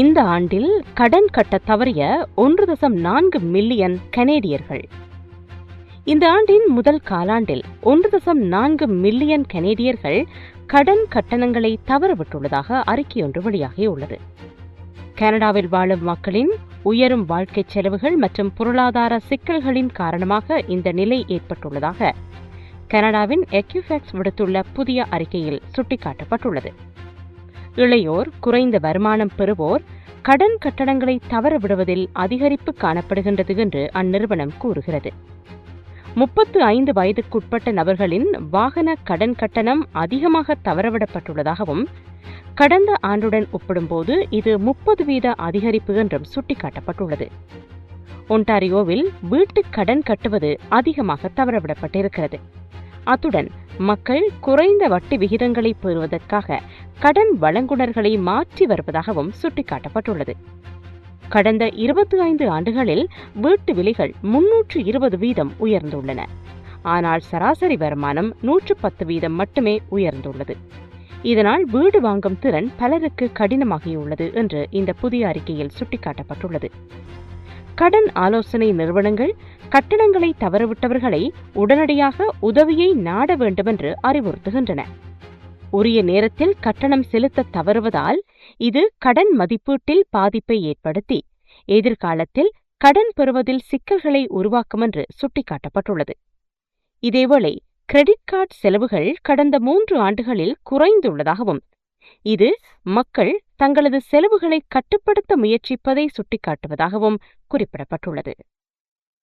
இந்த ஆண்டில் கடன் கட்ட தவறிய ஒன்று தசம் நான்கு மில்லியன் கனேடியர்கள். இந்த ஆண்டின் முதல் காலாண்டில் ஒன்று தசம் நான்கு மில்லியன் கனேடியர்கள் கடன் கட்டணங்களை தவறவிட்டுள்ளதாக அறிக்கையொன்று வெளியாகியுள்ளது கனடாவில் வாழும் மக்களின் உயரும் வாழ்க்கைச் செலவுகள் மற்றும் பொருளாதார சிக்கல்களின் காரணமாக இந்த நிலை ஏற்பட்டுள்ளதாக கனடாவின் எக்யூஃபெக்ஸ் விடுத்துள்ள புதிய அறிக்கையில் சுட்டிக்காட்டப்பட்டுள்ளது. இளையோர் குறைந்த வருமானம் பெறுவோர் கடன் கட்டணங்களை தவறவிடுவதில் அதிகரிப்பு காணப்படுகின்றது என்று அந்நிறுவனம் கூறுகிறது. முப்பத்து ஐந்து வயதுக்குட்பட்ட நபர்களின் வாகன கடன் கட்டணம் அதிகமாக தவறவிடப்பட்டுள்ளதாகவும் கடந்த ஆண்டுடன் ஒப்பிடும்போது இது முப்பது வீத அதிகரிப்பு என்றும் சுட்டிக்காட்டப்பட்டுள்ளது. ஒன்டாரியோவில் வீட்டுக் கடன் கட்டுவது அதிகமாக தவறவிடப்பட்டிருக்கிறது. அத்துடன் மக்கள் குறைந்த வட்டி விகிதங்களை பெறுவதற்காக கடன் வழங்குனர்களை மாற்றி வருவதாகவும் சுட்டிக்காட்டப்பட்டுள்ளது. கடந்த இருபத்தி ஐந்து ஆண்டுகளில் வீட்டு விலைகள் முன்னூற்று இருபது வீதம் உயர்ந்துள்ளன. ஆனால் சராசரி வருமானம் நூற்று பத்து வீதம் மட்டுமே உயர்ந்துள்ளது. இதனால் வீடு வாங்கும் திறன் பலருக்கு கடினமாகியுள்ளது என்று இந்த புதிய அறிக்கையில் சுட்டிக்காட்டப்பட்டுள்ளது. கடன் ஆலோசனை நிறுவனங்கள் கட்டணங்களை தவறவிட்டவர்களை உடனடியாக உதவியை நாட வேண்டுமென்று அறிவுறுத்துகின்றன. உரிய நேரத்தில் கட்டணம் செலுத்த தவறுவதால் இது கடன் மதிப்பீட்டில் பாதிப்பை ஏற்படுத்தி எதிர்காலத்தில் கடன் பெறுவதில் சிக்கல்களை உருவாக்கும் என்று சுட்டிக்காட்டப்பட்டுள்ளது. இதேவேளை கிரெடிட் கார்டு செலவுகள் கடந்த மூன்று ஆண்டுகளில் குறைந்துள்ளதாகவும் இது மக்கள் தங்களது செலவுகளை கட்டுப்படுத்த முயற்சிப்பதை சுட்டிக்காட்டுவதாகவும் குறிப்பிடப்பட்டுள்ளது.